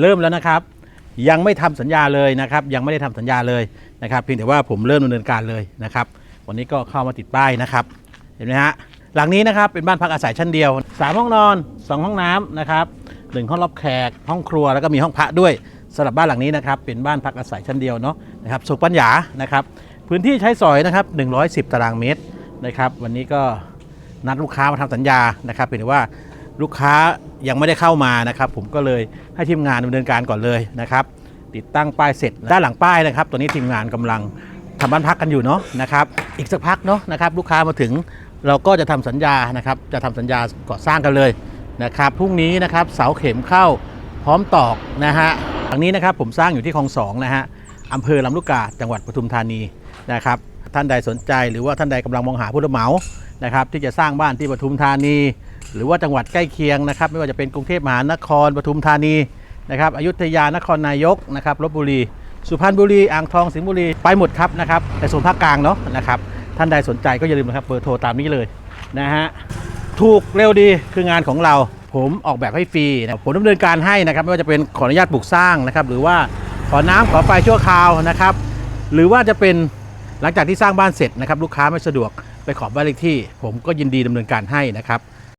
เริ่มแล้วนะครับ ยังไม่ทำสัญญาเลยนะครับ ยังไม่ได้ทำสัญญาเลยนะครับ เพียงแต่ว่าผมเริ่มดำเนินการเลยนะครับ วันนี้ก็เข้ามาติดป้ายนะครับ เห็นไหมฮะหลังนี้นะครับเป็นบ้านพักอาศัยชั้นเดียว 3 ห้องนอน 2 ห้องน้ำนะครับหนึ่งห้องรับแขกห้องครัวแล้วก็มีห้องพระด้วยสำหรับบ้านหลังนี้นะครับเป็นบ้านพักอาศัยชั้นเดียวเนาะนะครับสุขปัญญานะครับพื้นที่ใช้สอยนะครับ110 ตารางเมตรนะครับวันนี้ก็นัดลูกค้ามาทำสัญญานะครับเป็นแต่ว่า ลูกค้ายังไม่ได้เข้ามานะครับ ผมก็เลยให้ทีมงานดำเนินการก่อนเลยนะครับ ติดตั้งป้ายเสร็จด้านหลังป้ายนะครับตัวนี้ทีมงานกำลังทำบ้านพักกันอยู่เนาะนะครับ อีกสักพักเนาะนะครับ ลูกค้ามาถึงเราก็จะทำสัญญานะครับ จะทำสัญญาก่อสร้างกันเลยนะครับพรุ่งนี้นะครับเสาเข็มเข้าพร้อมตอกนะฮะหลังนี้นะครับผมสร้างอยู่ที่คลองสองนะฮะอำเภอลำลูกกาจังหวัดปทุมธานีนะครับ ท่านใดสนใจหรือว่าท่านใดกำลังมองหาผู้รับเหมานะครับ ที่จะสร้างบ้านที่ปทุมธานี หรือว่าจังหวัดใกล้เคียงนะครับ ไม่ว่าจะเป็นกรุงเทพมหานครปทุมธานีนะครับอยุธยานครนายกนะครับลบบุรี สุพรรณบุรีอ่างทองสิงห์บุรีไปหมดครับนะครับแต่ส่วนภาคกลางเนาะนะครับท่านใดสนใจก็อย่าลืมนะครับเบอร์โทรตามนี้เลยนะฮะถูกเร็วดีคืองานของเราผมออกแบบให้ฟรีนะผมดำเนินการให้นะครับไม่ว่าจะเป็นขออนุญาตปลูกสร้างนะครับ หรือว่าขอน้ำขอไฟชั่วคราวนะครับ หรือว่าจะเป็นหลังจากที่สร้างบ้านเสร็จนะครับ ลูกค้าไม่สะดวกไปขอบ้านเลขที่ ผมก็ยินดีดำเนินการให้นะครับ